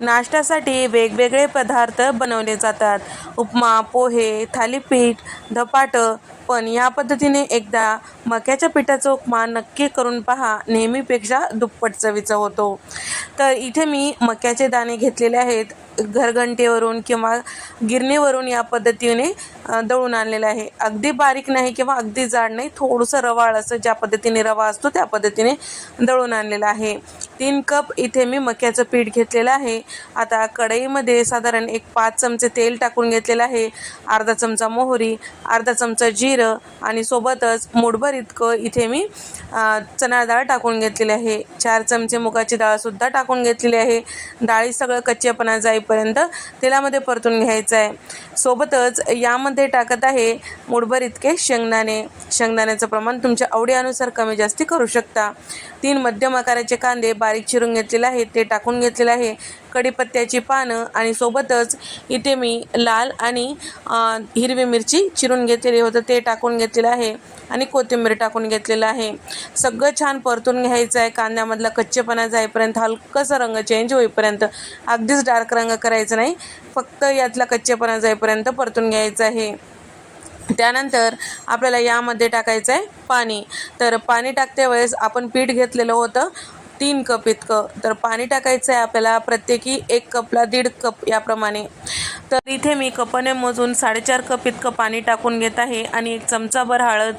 नाश्त्यासाठी वेगवेगळे पदार्थ बनवले जातात. उपमा पोहे थालीपीठ धपाटं. पण या पद्धतीने एकदा मक्याच्या पिठाचा उपमा नक्की करून पहा. नेहमीपेक्षा दुप्पट चवीचा होतो. तर इथे मी मक्याचे दाणे घेतलेले आहेत. घरघंटेवरून किंवा गिरणीवरून या पद्धतीने दळून आणलेलं आहे. अगदी बारीक नाही किंवा अगदी जाड नाही थोडंसं रवाळ असं ज्या पद्धतीने रवा असतो त्या पद्धतीने दळून आणलेलं आहे. तीन कप इथे मी मक्याचं पीठ घेतलेलं आहे. आता कढईमध्ये साधारण एक पाच चमचे तेल टाकून घेतलेलं आहे. अर्धा चमचा मोहरी अर्धा चमचा जिरं आणि सोबतच मुठभर इतकं इथे मी चणा डाळ टाकून घेतलेली आहे. चार चमचे मुगाची डाळसुद्धा टाकून घेतलेली आहे. डाळी सगळं कच्चेपणा येईपर्यंत तेलामध्ये परतून घ्यायचं आहे सोबतच यामध्ये टाकत आहे मुठभर इतके शेंगदाणे. शेंगदाण्याचं प्रमाण तुमच्या आवडीनुसार कमी जास्ती करू शकता. तीन मध्यम आकाराचे कांदे बारीक चिरून घेतलेले आहेत. ते टाकून घेतलेले आहे. कढीपत्त्याची पानं आणि सोबतच इथे मी लाल आणि हिरवी मिरची चिरून घेतलेली होतं. ते टाकून घेतलेलं आहे आणि कोथिंबीर टाकून घेतलेलं आहे. सगळं छान परतून घ्यायचं आहे कांद्यामधला कच्चेपणा जाईपर्यंत हलकंसं रंग चेंज होईपर्यंत अगदीच डार्क रंग करायचा नाही. फक्त यातला कच्चेपणा जाईपर्यंत परतून घ्यायचं आहे. त्यानंतर आपल्याला यामध्ये टाकायचं आहे पाणी. तर पाणी टाकते वेळेस आपण पीठ घेतलेलं होतं तीन कप इतकं. तर पाणी टाकायचं आहे आपल्याला प्रत्येकी एक कपला दीड कप याप्रमाणे. तर इथे मी कपाने मोजून साडेचार कप इतकं पाणी टाकून घेत आहे आणि एक चमचाभर हळद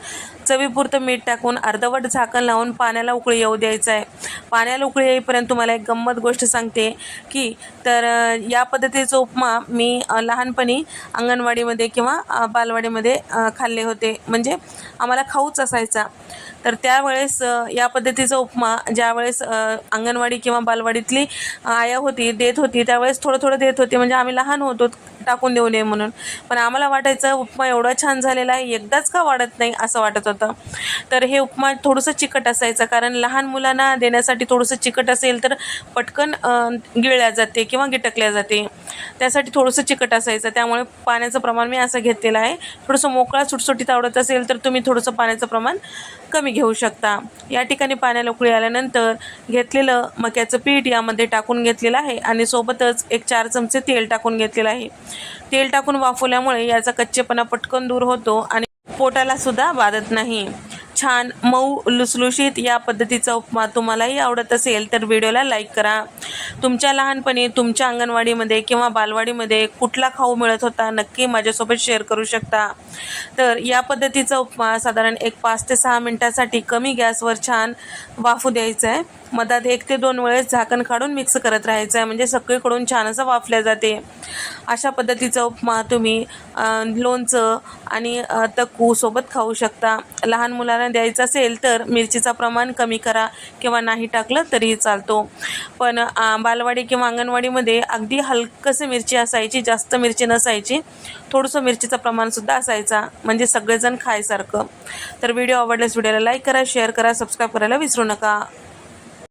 चवीपुरतं मीठ टाकून अर्धवट झाकण लावून पाण्याला उकळी येऊ द्यायचं आहे पाण्याला उकळी येईपर्यंत तुम्हाला एक गंमत गोष्ट सांगते की तर या पद्धतीचा उपमा मी लहानपणी अंगणवाडीमध्ये किंवा बालवाडीमध्ये खाल्ले होते. म्हणजे आम्हाला खाऊच असायचा. तर त्यावेळेस या पद्धतीचा उपमा ज्यावेळेस अंगणवाडी किंवा बालवाडीतली आया होती देत होती त्यावेळेस थोडं थोडं देत होती. म्हणजे आम्ही लहान होतो. टाकून देऊ नये म्हणून. पण आम्हाला वाटायचं उपमा एवढा छान झालेला आहे एकदाच का वाढत नाही असं वाटत होतं. तर हे उपमा थोडंसं चिकट असायचं कारण लहान मुलांना देण्यासाठी थोडंसं चिकट असेल तर पटकन गिळल्या जाते किंवा गिटकल्या जाते. त्यासाठी थोडंसं चिकट असायचं. त्यामुळे पाण्याचं प्रमाण मी असं घेतलेलं आहे. थोडंसं मोकळा सुटसुटीत आवडत असेल तर तुम्ही थोडंसं पाण्याचं प्रमाण कमी घेऊ शकता. या ठिकाणी पाण्याला उकळी आल्यानंतर घेतलेलं मक्याचं पीठ यामध्ये टाकून घेतलेलं आहे आणि सोबतच एक चार चमचे तेल टाकून घेतलेलं आहे. तेल टाकून वाफवल्यामुळे याचा कच्चेपणा पटकन दूर होतो आणि पोटाला सुद्धा बाधत नाही. छान मऊ लुसलुशीत या पद्धतीचा उपमा तुम्हालाही आवडत असेल तर व्हिडिओला लाईक करा. तुमच्या लहानपणी तुमच्या अंगणवाडीमध्ये किंवा बालवाडीमध्ये कुठला खाऊ मिळत होता नक्की माझ्यासोबत शेअर करू शकता. तर या पद्धतीचा उपमा साधारण एक पाच ते सहा मिनटासाठी कमी गॅसवर छान वाफू द्यायचं आहे मधात एक ते दोन वेळेस झाकण काढून मिक्स करत राहायचं आहे म्हणजे सगळीकडून छान असं वाफल्या जाते. अशा पद्धतीचा उपमा तुम्ही लोणचं आणि तक्कू सोबत खाऊ शकता. लहान मुलांना द्यायचं असेल तर मिरचीचं प्रमाण कमी करा किंवा नाही टाकलं तरीही चालतो. पण बालवाडी किंवा अंगणवाडीमध्ये अगदी हलकंसं मिरची असायची जास्त मिरची नसायची. थोडंसं मिरचीचं प्रमाणसुद्धा असायचा म्हणजे सगळेजण खायसारखं. तर व्हिडिओ आवडल्यास व्हिडिओला लाईक करा शेअर करा सबस्क्राईब करायला विसरू नका.